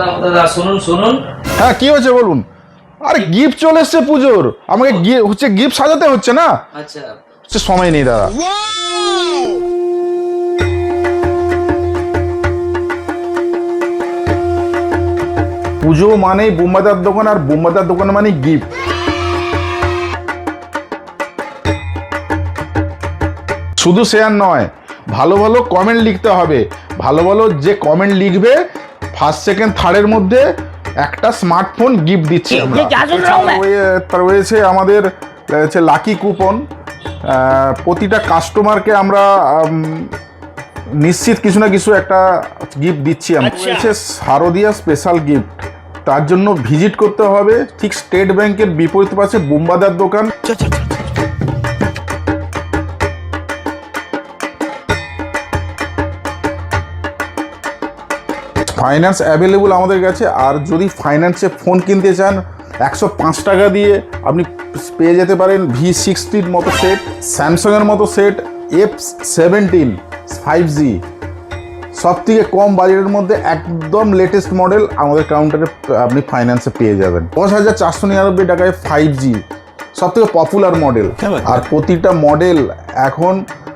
দাদা শুনুন শুনুন। হ্যাঁ কি হয়েছে বলুন? আরে গিফট চলে এসছে পুজোর। আমাকে হচ্ছে গিফট সাজাতে হচ্ছে না? আচ্ছা। হচ্ছে সময় নেই দাদা। পুজো মানেই বোম্বাদার দোকান আর বোম্বাদার দোকান মানে গিফট শুধু শেয়ার নয় ভালো ভালো কমেন্ট লিখতে হবে। ভালো ভালো যে কমেন্ট লিখবে ফার্স্ট সেকেন্ড থার্ডের মধ্যে একটা স্মার্টফোন গিফট দিচ্ছি আমরা। রয়েছে আমাদের হচ্ছে লাকি কুপন প্রতিটা কাস্টমারকে আমরা নিশ্চিত কিছু না কিছু একটা গিফট দিচ্ছি আমরা। রয়েছে শারদিয়া স্পেশাল গিফট তার জন্য ভিজিট করতে হবে। ঠিক স্টেট ব্যাংকের বিপরীত পাশে বোম্বাদার দোকান। ফাইন্যান্স অ্যাভেলেবল আমাদের কাছে আর যদি ফাইন্যান্সে ফোন কিনতে চান একশো পাঁচ টাকা দিয়ে আপনি পেয়ে যেতে পারেন ভি সিক্সটির মতো সেট স্যামসাংয়ের মতো set F seventeen five G সব থেকে কম বাজেটের মধ্যে একদম লেটেস্ট মডেল আমাদের কাউন্টারে আপনি ফাইন্যান্সে পেয়ে যাবেন। দশ হাজার চারশো নিরানব্বই টাকায় ফাইভ জি সব থেকে পপুলার মডেল আর প্রতিটা মডেল এখন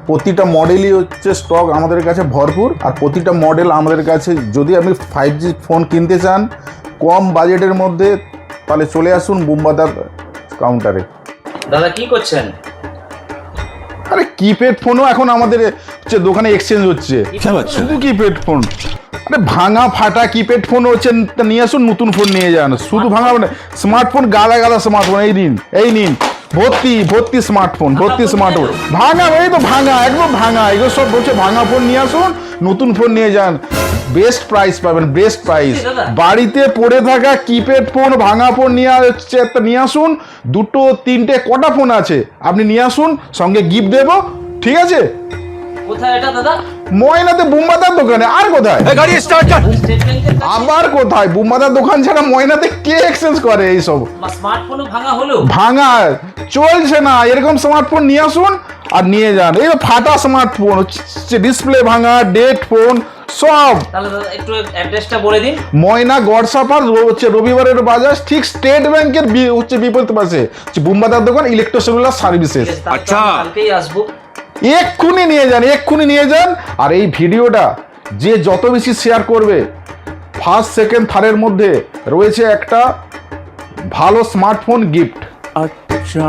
প্রতিটা মডেলই হচ্ছে স্টক আমাদের কাছে ভরপুর আর প্রতিটা মডেল আমাদের কাছে যদি আপনি ফাইভ জি ফোন কিনতে চান কম বাজেটের মধ্যে তাহলে চলে আসুন বুম্বাদার কাউন্টারে দাদা কি করছেন? আরে কিপ্যাড ফোনও এখন আমাদের হচ্ছে দোকানে এক্সচেঞ্জ হচ্ছে। শুধু কিপ্যাড ফোন আরে ভাঙা ফাটা কিপ্যাড ফোন হচ্ছে নিয়ে আসুন নতুন ফোন নিয়ে যান। শুধু ভাঙা মানে স্মার্টফোন গালা গালা স্মার্টফোন এই নিন এই নিন। ভর্তি ভর্তি স্মার্টফোন ভর্তি স্মার্টফোন ভাঙা এই তো ভাঙা একদম ভাঙা। এগুলো সব বলছে ভাঙা ফোন নিয়ে আসুন নতুন ফোন নিয়ে যান। বেস্ট প্রাইস পাবেন বেস্ট প্রাইস বাড়িতে পড়ে থাকা কিপ্যাড ফোন ভাঙা ফোন নিয়ে হচ্ছে একটা নিয়ে আসুন। দুটো তিনটে কটা ফোন আছে আপনি নিয়ে আসুন সঙ্গে গিফট দেবো। ঠিক আছে? কোথায় এটা দাদা? ময়নাতে বুম্বাদার দোকানে আর কোথায়? ব্যাংকের কাছে আবার কোথায়? বুম্বাদার দোকান ছাড়া ময়নাতে কে এক্সচেঞ্জ করে এইসব? স্মার্টফোনও ভাঙা হলো ভাঙা চলছে না এরকম স্মার্টফোন নিয়ে আসুন আর নিয়ে যান। এই ফাটা স্মার্টফোন হচ্ছে ডিসপ্লে ভাঙা ডেট ফোন সব। তাহলে একটু অ্যাড্রেসটা বলে দিন। ময়না গড়সাপার র- হচ্ছে রবিবারের বাজার ঠিক স্টেট ব্যাংকের বি- হচ্ছে বিপরীত পাশে। বুম্বাদার দোকান ইলেকট্রো সেলুলার সার্ভিসেস আমি কালকেই আসব। এক্ষুনি নিয়ে যান, এক্ষুনি নিয়ে যান। আর এই ভিডিওটা যে যত বেশি শেয়ার করবে ফার্স্ট সেকেন্ড থার্ডের মধ্যে রয়েছে একটা ভালো স্মার্টফোন গিফট আচ্ছা।